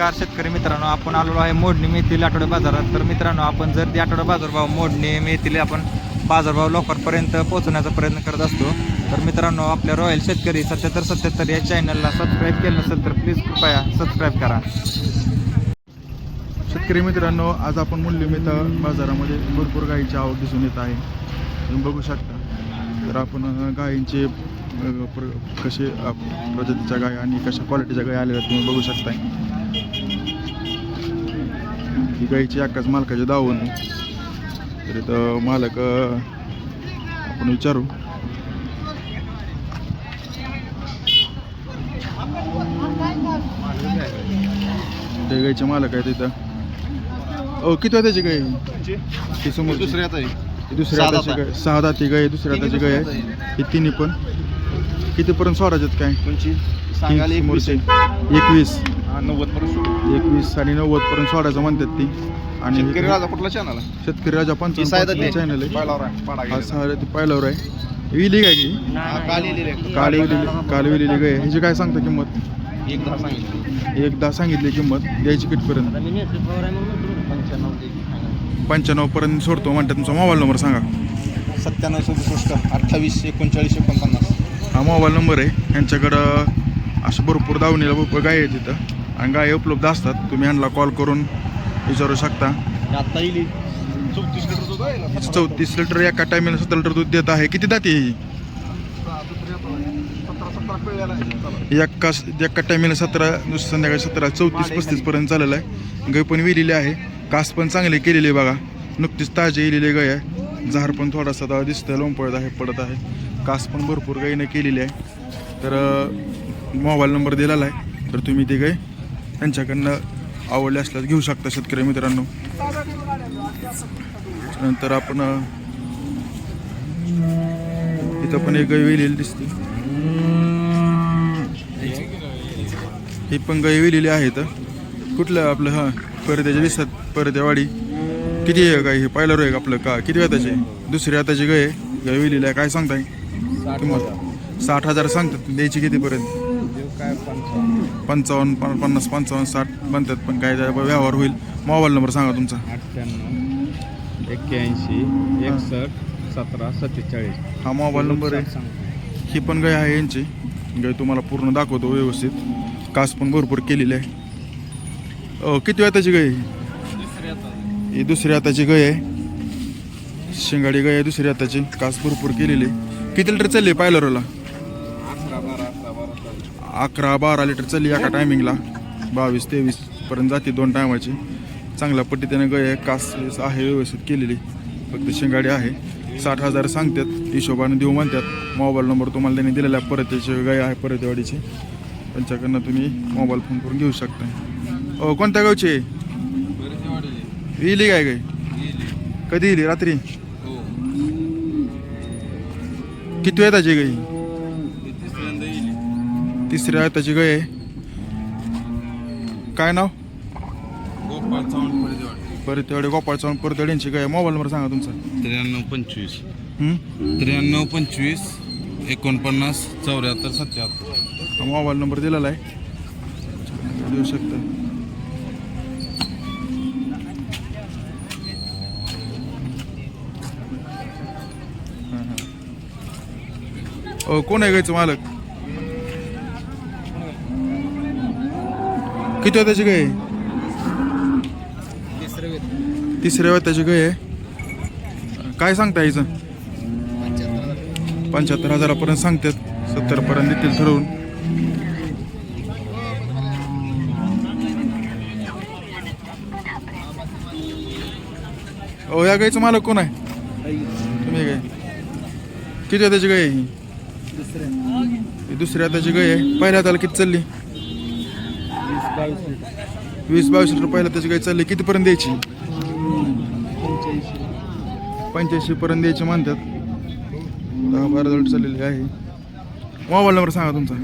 नमस्कार शेतकरी मित्रांनो आपण आलेलो आहे मोडणी मेथील आठवडे बाजारात. तर मित्रांनो आपण जर ते आठवडा बाजारभाव मोडणी मेथील आपण बाजारभाव लोकांपर्यंत पोहोचवण्याचा प्रयत्न करत असतो तर मित्रांनो आपल्या रॉयल शेतकरी सत्याहत्तर सत्याहत्तर या चॅनलला सबस्क्राईब केलं नसेल तर प्लीज कृपया सबस्क्राईब करा. शेतकरी मित्रांनो आज आपण मूल्य मूल्यमिता बाजारामध्ये भरपूर गायीची आवक दिसून येत आहे. तुम्ही बघू शकता. तर आपण गायींचे प्र कसे प्रजातीच्या गाय आणि कशा क्वालिटीच्या गाय आलेल्या तुम्ही बघू शकताय. ही गायीची एकाच मालकाचे दावण आहे तर इथं मालक आपण विचारू. ते गायीचे मालक आहेत इथं. ओ किती आहे त्याची गाय ती समोर दुसऱ्या दुसऱ्या सहा हाताची. गाय सहा दाती गाय आहे, दुसऱ्या हाताची गाय आहे ही तिन्ही पण. कितीपर्यंत स्वराज आहेत काय एकवीस. आहे. एकवीस आणि नव्वद पर्यंत सोडायचं म्हणतात ती. आणि शेतकरी राजा कुठला चॅनल शेतकरी राजा चॅनल आहे. पायलावर आहे, पाडा हा गेलेला. सहा ती पाहिल्यावर आहे. विली काय की काल आहे. काल विलेली काल विलेली गाय आहे. ह्याची काय सांगता किंमत? एक दहा सांगितलं. एकदा सांगितली किंमत. द्यायची कितपर्यंत? पंच्याण्णव पर्यंत सोडतो म्हणतात. तुमचा मोबाईल नंबर सांगा. सत्त्याण्णव सदुसष्ट अठ्ठावीस एकोणचाळीस एकोणपन्नास. हा मोबाईल नंबर आहे. यांच्याकडं अशा भरपूर दावणीला भरपूर गाय आहेत तिथं आणि गाय उपलब्ध असतात. तुम्ही यांना कॉल करून विचारू शकता. आता येईल चौतीस लिटर दूध आहे. चौतीस लिटर एका टायमिंगला सतरा लिटर दूध देत आहे. किती दाती ही? एका एका टायमिंगला सतरा दुसऱ्या संध्याकाळी सतरा चौतीस पस्तीस पर्यंत चाललेलं आहे. गाय पण विलेली आहे. कास पण चांगली केलेली आहे बघा. नुकतीच ताजे येलेली गाय आहे. झार पण थोडासा आता दिसतंय लोंपळत आहे पडत आहे. कास पण भरपूर गायीने केलेली आहे. तर मोबाईल नंबर दिलेला आहे. तर तुम्ही ते गाय त्यांच्याकडनं आवडले असल्यास घेऊ शकता शेतकरी मित्रांनो. नंतर आपण इथं पण एक गाय वेलेली दिसते. ही पण गाय वेलेली आहेत कुठलं आपलं हां परत्याच्या दिसतात परत्यावाडी किती आहे काय हे पाहिलं आहे आपलं का? किती हाताचे दुसरी हाताची गाय आहे. गाय वेलेली आहे. काय सांगताय? किंमत? साठ हजार सांगतात. द्यायची कितीपर्यंत? काय पंचावन्न? पंचावन्न पन- पन्नास पंचावन्न साठ बनतात पण काय त्याचा व्यवहार होईल. मोबाईल नंबर सांगा तुमचा. अठ्ठ्याण्णव एक्क्याऐंशी एकसष्ट सतरा सत्तेचाळीस. हा मोबाईल नंबर आहे. ही पण गाय आहे यांची. गाय तुम्हाला पूर्ण दाखवतो व्यवस्थित. कास पण भरपूर केलेली आहे. अ, किती हाताची गाय आहे? ही? ही दुसऱ्या हाताची गाय आहे. शिंगाडी गाय आहे दुसऱ्या हाताची कास भरपूर केलेली आहे. किती लिटर चालली पायलरला? अकरा बारा लिटर चालली एका टायमिंगला बावीस तेवीस पर्यंत जाते दोन टायमाची चांगल्या पद्धतीने गाय कास आहे व्यवस्थित केलेली. फक्त शिंगाडी आहे. साठ हजार सांगतात हिशोबाने देऊ म्हणतात. मोबाईल नंबर तुम्हाला त्यांनी दिलेला परतीची गाय आहे परतेवाडीची. त्यांच्याकडनं तुम्ही मोबाईल फोन करून घेऊ शकता. कोणत्या गावची? येईल काय गाय? कधी येईल रात्री? किती वेळ त्याची गाई तिसऱ्या त्याची गाय आहे. काय नाव? परतेवाडी गोपाळ चव्हाण परतेवाड्यांची गाय. मोबाईल नंबर सांगा तुमचा. त्र्याण्णव पंचवीस. हं? त्र्याण्णव पंचवीस एकोणपन्नास चौऱ्याहत्तर सत्याहत्तर. हा मोबाईल नंबर दिलेला आहे. देऊ शकता. हां, हां. अहो कोण आहे गायचं मालक? किती आहे त्याची गाय तिसऱ्या त्याची गाय आहे. काय सांगता याचं पंच्याहत्तर हजारापर्यंत सांगतात. सत्तर पर्यंत देतील ठरवून. ओ या गायचं मालक कोण आहे? तुम्ही काय किती त्याची गाय आहे दुसऱ्या त्याची गाय आहे. पहिल्या हाताला किती चालली? वीस बावीस लिटर पहिल्या त्याची गाय चालली. कितीपर्यंत द्यायची? पंच्याऐंशी पर्यंत द्यायची म्हणतात. दहा बारा लिटर चाललेली आहे. मोबाईल नंबर सांगा तुमचा.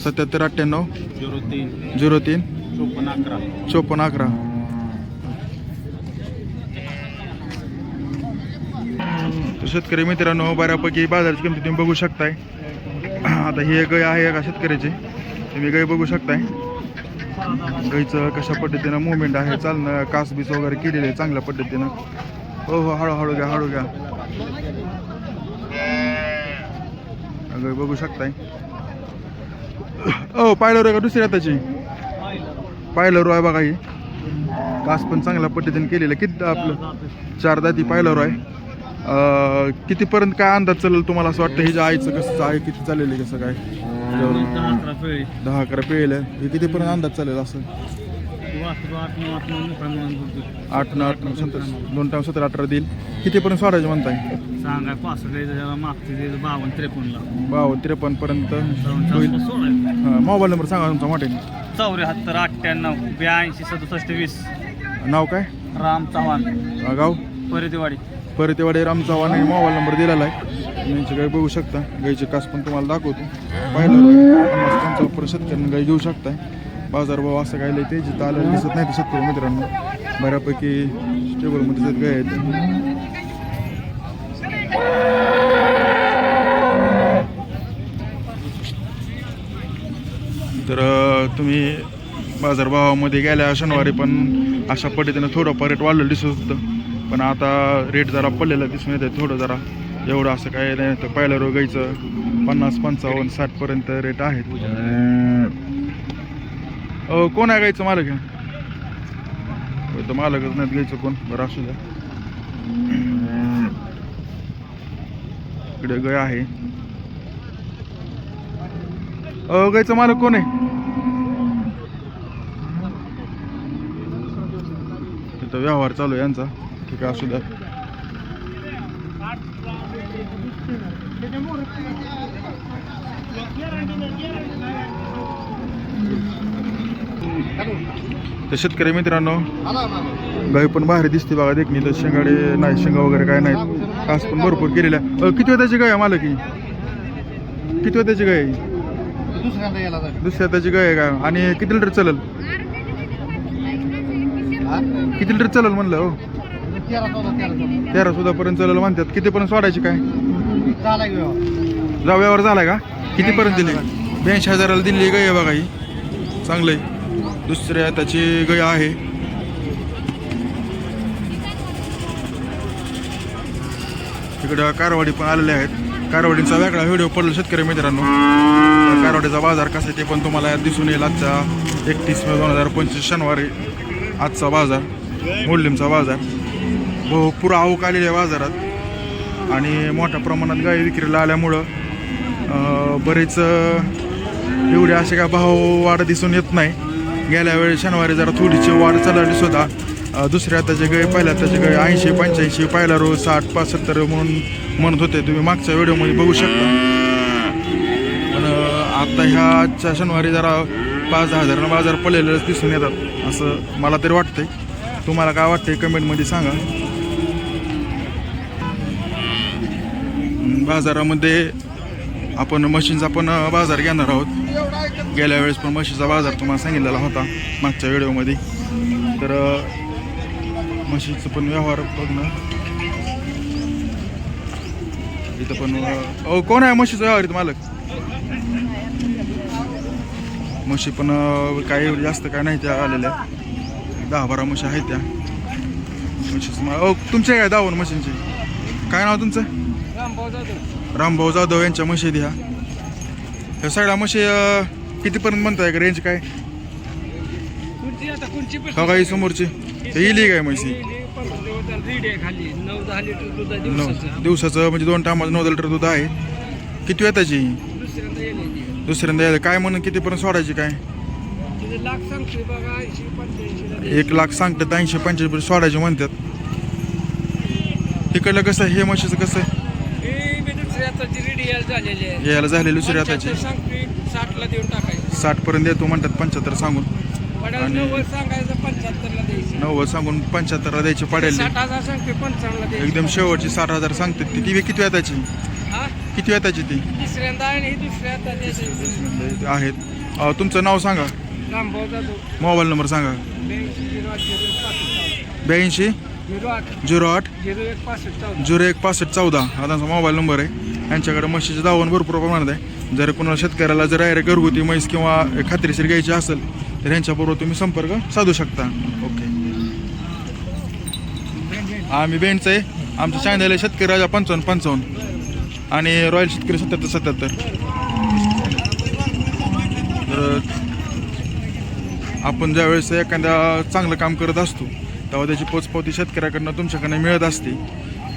सत्याहत्तर अठ्ठ्याण्णव. झिरो तीन. झिरो तीन. चोपन्न अकरा. चोपन्न अकरा. शेतकरी मित्रांनो बऱ्यापैकी बाजाराची किंमती तुम्ही बघू शकताय. आता ही एक गाय आहे एका शेतकऱ्याची. तुम्ही गाय बघू शकताय. गाईचं कशा पद्धतीनं मुवमेंट आहे चालणं कास बीस वगैरे केलेले आहे चांगल्या पद्धतीनं. हो हो हळूहळू घ्या हळू घ्या. गाई बघू शकताय. ओ पायलर आहे का दुसरी त्याची पायलर आहे बघा ही. कास पण चांगल्या पद्धतीने केलेलं आहे. किती आपलं? चार दाती पायलर आहे. कितीपर्यंत काय अंदाज चालेल तुम्हाला असं वाटतं? हिच्या आईचं कसं आहे? किती चालेल आहे? कसं काय? त्याच्यावर दहा अकरा पिळेल. हे कितीपर्यंत अंदाज चालेल असं? आठ न आठ नऊ सत्तर. दोन टाइम सतरा अठरा देईल. कितीपर्यंत सोडायचे म्हणताय? सांगाय पासष्ट द्यायचं मागचे द्यायचं बावन्न त्रेपन्नला. बावन्न त्रेपन्न पर्यंत होईल. हां मोबाईल नंबर सांगा तुमचा मोठे चौऱ्याहत्तर अठ्ठ्याण्णव ब्याऐंशी सदुसष्ट वीस. नाव काय? राम चव्हाण. अं, गाव? परितेवाडी. परतेवाडी राम चव्हाण आणि मोबाईल नंबर दिलेला आहे. यांची गाय बघू शकता. गाईचे कास पण तुम्हाला दाखवतो. पाहिलं पन्नास पंचावन्न गाय घेऊ शकताय. बाजारभाव असं काय लय ते जिथं दिसत नाही ते शेतकरी मित्रांनो. बऱ्यापैकी टेबलमध्ये गाय आहेत तर. तुम्ही बाजारभावामध्ये गेल्या शनिवारी पण अशा पद्धतीनं थोडंफार रेट वाढलेलं दिसत होतं. पण आता रेट जरा पडलेला दिसून येतं आहे थोडं जरा. एवढं असं काय नाही तर पहिल्या रोगाईचं पन्नास पंचावन्न साठपर्यंत रेट आहेत. कोण आहे गायचं मालक आहे तर मालकच नाही घ्यायचं कोण? बरं असू द्या. इकडे गय आहे. अहो गायचं मालक कोण आहे? इथं व्यवहार चालू आहे यांचा. ठीक आहे असू द्या. तर शेतकरी मित्रांनो गाय पण बाहेर दिसते बघा देखणी. तर शेंगाडे नाही शेंगा वगैरे काय नाहीत. कास पण भरपूर केलेल्या. किती वेळ त्याची गाय आहे मालक? ही किती वेळ त्याची गाय दुसऱ्या त्याची गाय आहे का? आणि किती लिटर चालेल किती लिटर चालेल म्हणलं हो? तेरा सुद्धा पर्यंत चालेल म्हणतात. कितीपर्यंत सोडायची काय? झाला की व्यवहार झालाय का? कितीपर्यंत दिली? ब्याऐंशी हजाराला दिलेली गाय बघा ही. चांगलं आहे दुसऱ्या त्याची गाय आहे. इकडं कारवाडी पण आलेले आहेत. कारवाडीचा वेगळा व्हिडिओ पडला शेतकरी मित्रांनो. तर कारवाडीचा बाजार कसा आहे ते पण तुम्हाला दिसून येईल आजचा एकतीस मे दोन हजार पंचवीस शनिवारी. आजचा बाजार मोडलिमचा बाजार. भरपूर आवक आलेली आहे बाजारात. आणि मोठ्या प्रमाणात गाई विक्रीला आल्यामुळं बरेच एवढे असे काय भाव वाढ दिसून येत नाही. गेल्या वेळी शनिवारी जरा थोडीशी वाढ चालली सुद्धा. दुसऱ्या त्याचे गाय पहिल्या त्याचे गाय ऐंशी पंच्याऐंशी पहिला रोज साठ पासत्तर म्हणून म्हणत होते. तुम्ही मागच्या व्हिडिओमध्ये बघू शकता. पण आत्ता आता शनिवारी जरा पाच दहा हजारांना बाजार पडलेलंच दिसून येतात असं मला तरी वाटतंय. तुम्हाला काय वाटतंय कमेंटमध्ये सांगा. बाजारामध्ये आपण म्हशींचा पण बाजार घेणार आहोत. गेल्या वेळेस पण म्हशीचा बाजार तुम्हाला सांगितलेला होता मागच्या व्हिडिओमध्ये. तर म्हशीचं पण व्यवहार बघणं इथं पण कोण आहे म्हशीचा व्यवहार इथं मालक? म्हशी पण काही जास्त काय नाही त्या आलेल्या. दहा बारा म्हशी आहेत त्या. म्हशीचं मा- तुमचे काय दावण मशीनचे काय नाव तुमचं? रामभाऊ जाधव यांच्या म्हशी द्या ह्या. सगळ्या म्हशी कितीपर्यंत म्हणताय का? रेंज काय? हो काही समोरची? येईल इली काय म्हशी? नऊ दिवसाचं म्हणजे दोन टायमाचं नऊ लिटर दूध आहे. किती वेळ त्याची दुसऱ्यांदा यायला. काय म्हणून कितीपर्यंत सोडायची काय? एक लाख सांगतात ऐंशी पंच्याऐंशी सोडायचे म्हणतात. तिकडलं कसं हे म्हशीचं कसं आहे? यायला झालेली दुसरी आताची साठ पर्यंत देतो म्हणतात पंच्याहत्तर सांगून. नव्वद सांगून पंच्याहत्तरला द्यायची पडेल. एकदम शेवटची साठ हजार सांगतात ती. ती किती हा? किती वेळ त्याची ती आहेत. तुमचं नाव सांगा. रामभाऊ मोबाईल नंबर सांगा. ब्याऐंशी झिरो आठ झिरो एक पासष्ट ब्याऐंशी झिरो आठ झिरो आठ झिरो एक पासष्ट चौदा. झिरो एक पासष्ट चौदा हा त्यांचा मोबाईल नंबर आहे. यांच्याकडे म्हशीचं दावण भरपूर प्रमाणात आहे. जर कोणाला शेतकऱ्याला जर डायरेक्ट घरगुती म्हैस किंवा खात्रीशीर घ्यायची असेल तर यांच्याबरोबर तुम्ही संपर्क साधू शकता. ओके. आम्ही बेंडचं आहे. आमचं चॅनल आहे शेतकरी राजा पंचावन्न पंचावन्न. आणि रॉयल शेतकरी सत्याहत्तर सत्याहत्तर. तर आपण ज्यावेळेस एखाद्या चांगलं काम करत असतो तेव्हा त्याची पोचपावती शेतकऱ्याकडनं तुमच्याकडनं मिळत असते.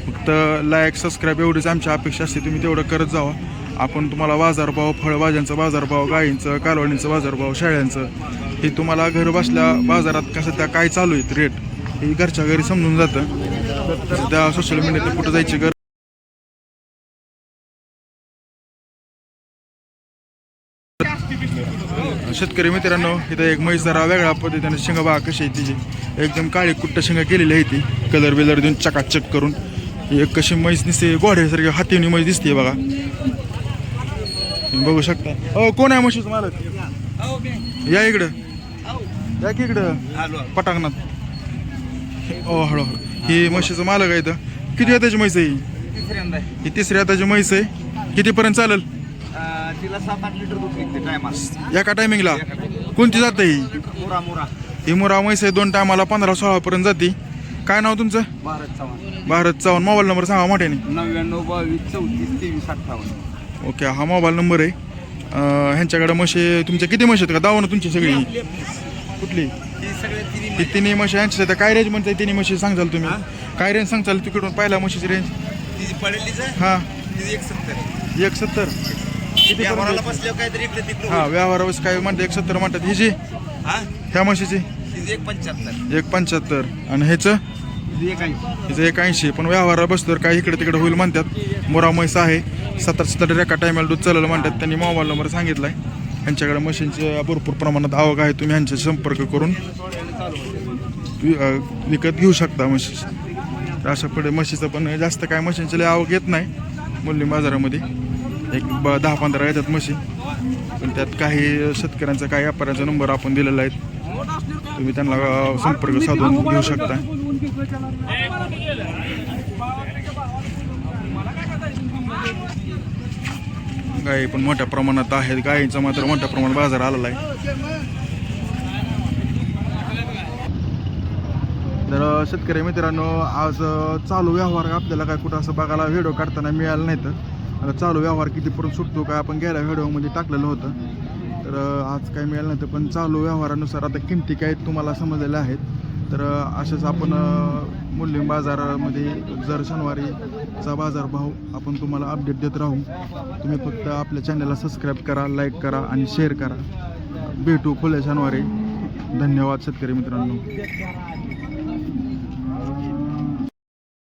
फक्त लाईक सबस्क्राईब एवढीच आमची अपेक्षा असते तुम्ही तेवढं करत जावा. आपण तुम्हाला बाजारभाव फळभाज्यांचा बाजारभाव गायींचं कालवणींचं बाजारभाव शाळ्यांचं हे तुम्हाला घर बसल्या बाजारात कसं त्या काय चालू आहेत रेट हे घरच्या घरी समजून जातं. त्या सोशल मीडियात कुठं जायची गरज शेतकरी मित्रांनो इथं एक म्हैस जरा वेगळ्या पद्धतीने शेंगा बघा कशी आहे तिची. एकदम काळी कुट्ट शेंगा केलेली आहे ती. कलर बिलर देऊन चकाचक करून. एक कशी म्हैस दिसते गोड्यासारखी हातीने म्हैस दिसते बघा. बघू शकता. हो कोण आहे म्हशीचं मालक? या इकडं. या की इकडं? पटांगणात. ओ हळू हळू ही म्हशीचं मालक आहे इथं. किती हाताची म्हैस आहे ही? ही तिसऱ्या हाताची म्हैस आहे. कितीपर्यंत चालेल? तिला सात आठ लिटर दूध निघते टायमाला. एका टायमिंगला कोणती जात ही? मुरा मुरा. ही मुरा म्हैस आहे दोन टायमाला पंधरा सोळा पर्यंत जाते. काय नाव तुमचं? भारत चव्हाण. भारत चव्हाण. मोबाईल नंबर सांगा मोठ्याने. नव्याण्णव बावीस चौतीस तेवीस अठ्ठावन्न. ओके हा मोबाईल नंबर आहे. अं, ह्यांच्याकडे म्हशी तुमच्या किती म्हशी आहेत का? दावा ना तुमची सगळी. कुठली? ही सगळे तिन्ही ही तिन्ही म्हशी यांच्या सध्या काय रेंज म्हणताय? तिन्ही म्हशी सांगताल तुम्ही. काय रेंज सांगताल? तिकडून पहिल्या म्हशीची रेंज तिची आहे? हां. तिची एक सत्तर एक सत्तर किती व्यवहाराला बसल्यावर काहीतरी इकडे तिकडे हां व्यवहारावर काय म्हणते एक सत्तर म्हणतात हिची हा? ह्या म्हशीची? एक पंच्याहत्तर. एक पंच्याहत्तर. आणि ह्याचं? तिची एक ऐंशी. तिचं एक ऐंशी. पण व्यवहाराला बसल्यावर काय इकडे तिकडे होईल म्हणतात. मोरा म्हैस आहे. सत्तर सत्तर एका टायमाला दूध चाललं म्हणतात. त्यांनी मोबाईल नंबर सांगितला आहे यांच्याकडे मशीनचे भरपूर प्रमाणात आवक आहे. तुम्ही यांच्याशी संपर्क करून वि- अं, विकत घेऊ शकता म्हशी तर अशा पुढे म्हशीचं पण जास्त काय मशीनची लय आवक येत नाही. मूल्य बाजारामध्ये. एक ब दहा पंधरा येतात म्हशी. पण त्यात काही शेतकऱ्यांचा काही व्यापाऱ्यांचा नंबर आपण दिलेला आहे. तुम्ही त्यांना संपर्क साधून घेऊ शकता. गायी पण मोठ्या प्रमाणात आहेत. गायींचा मात्र मोठ्या प्रमाणात बाजार आलेला आहे. तर शेतकरी मित्रांनो आज चालू व्यवहार आपल्याला काय कुठं असं बघायला व्हिडिओ काढताना मिळाला नाही तर. आता चालू व्यवहार कितीपर्यंत सुटतो काय आपण गेल्या व्हिडिओमध्ये टाकलेलं होतं. तर आज काय मिळालं नाही तर पण चालू व्यवहारानुसार आता किमती काय तुम्हाला समजलेल्या आहेत. तर अशाच आपण मूल्य बाजारामध्ये जर शनिवारीचा बाजारभाव आपण तुम्हाला अपडेट देत राहू तुम्ही फक्त आपल्या चॅनलला सबस्क्राईब करा लाईक करा आणि शेअर करा. भेटू खुल्या शनिवारी. धन्यवाद शेतकरी मित्रांनो.